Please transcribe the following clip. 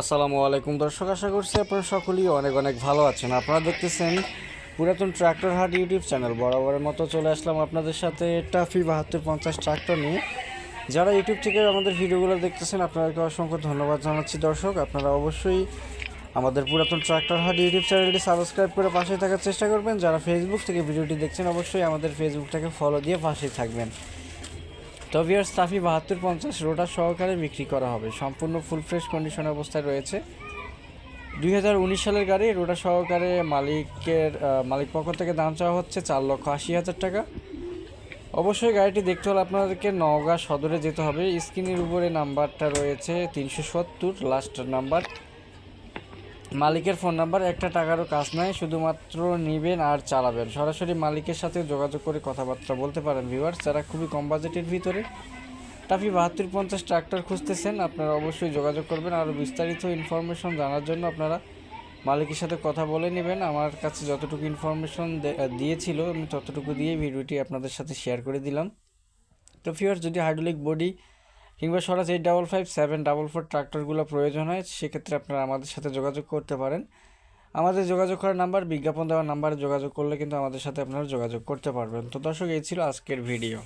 আসসালামু আলাইকুম দর্শক, আশা করছি আপনারা সকলেই অনেক অনেক ভালো আছেন। আপনারা দেখতেছেন পুরাতন ট্রাক্টর হাট ইউটিউব চ্যানেল। বরাবরের মতো চলে আসলাম আপনাদের সাথে টাফি বাহাত্তর পঞ্চাশ ট্রাক্টর নিয়ে। যারা ইউটিউব থেকে আমাদের ভিডিওগুলো দেখতেছেন, আপনাদেরকে অসংখ্য ধন্যবাদ জানাচ্ছি দর্শক। আপনারা অবশ্যই আমাদের পুরাতন ট্রাক্টর হাট ইউটিউব চ্যানেলটি সাবস্ক্রাইব করে পাশে থাকার চেষ্টা করবেন। যারা ফেসবুক থেকে ভিডিওটি দেখছেন, অবশ্যই আমাদের ফেসবুকটাকে ফলো দিয়ে পাশেই থাকবেন। তো ভিয়ার স্টাফি বাহাত্তর পঞ্চাশ রোটার সহকারে বিক্রি করা হবে। সম্পূর্ণ ফুল ফ্রেশ কন্ডিশন অবস্থায় রয়েছে। দুই হাজার উনিশ সালের গাড়ি রোটার সহকারে মালিকের মালিক পক্ষ থেকে দাম চাওয়া হচ্ছে চার লক্ষ আশি হাজার টাকা। অবশ্যই গাড়িটি দেখতে হলে আপনাদেরকে নওগাঁ সদরে যেতে হবে। স্ক্রিনের উপরে নাম্বারটা রয়েছে তিনশো সত্তর, লাস্ট নাম্বার। মালিকের ফোন নাম্বার, একটা টাকারও কাজ নাই, শুধুমাত্র নেবেন আর চালাবেন। সরাসরি মালিকের সাথে যোগাযোগ করে কথাবার্তা বলতে পারেন ভিউয়ার্স যারা খুবই কম বাজেটের ভিতরে। টাফি বাহাত্তর পঞ্চাশ ট্রাক্টর খুঁজতেছেন, আপনারা অবশ্যই যোগাযোগ করবেন। আরও বিস্তারিত ইনফরমেশন জানার জন্য আপনারা মালিকের সাথে কথা বলে নেবেন। আমার কাছে যতটুকু ইনফরমেশন দিয়েছিল, আমি ততটুকু দিয়ে ভিডিওটি আপনাদের সাথে শেয়ার করে দিলাম। তো ফিওর যদি হাইড্রোলিক বডি কিংবা সরাস eight double five seven double four ট্রাক্টরগুলো প্রয়োজন হয়, সেক্ষেত্রে আপনারা আমাদের সাথে যোগাযোগ করতে পারেন। আমাদের যোগাযোগ করার নাম্বার, বিজ্ঞাপন দেওয়ার নাম্বারে যোগাযোগ করলে কিন্তু আমাদের সাথে আপনারা যোগাযোগ করতে পারবেন। তো দর্শক, এই ছিল আজকের ভিডিও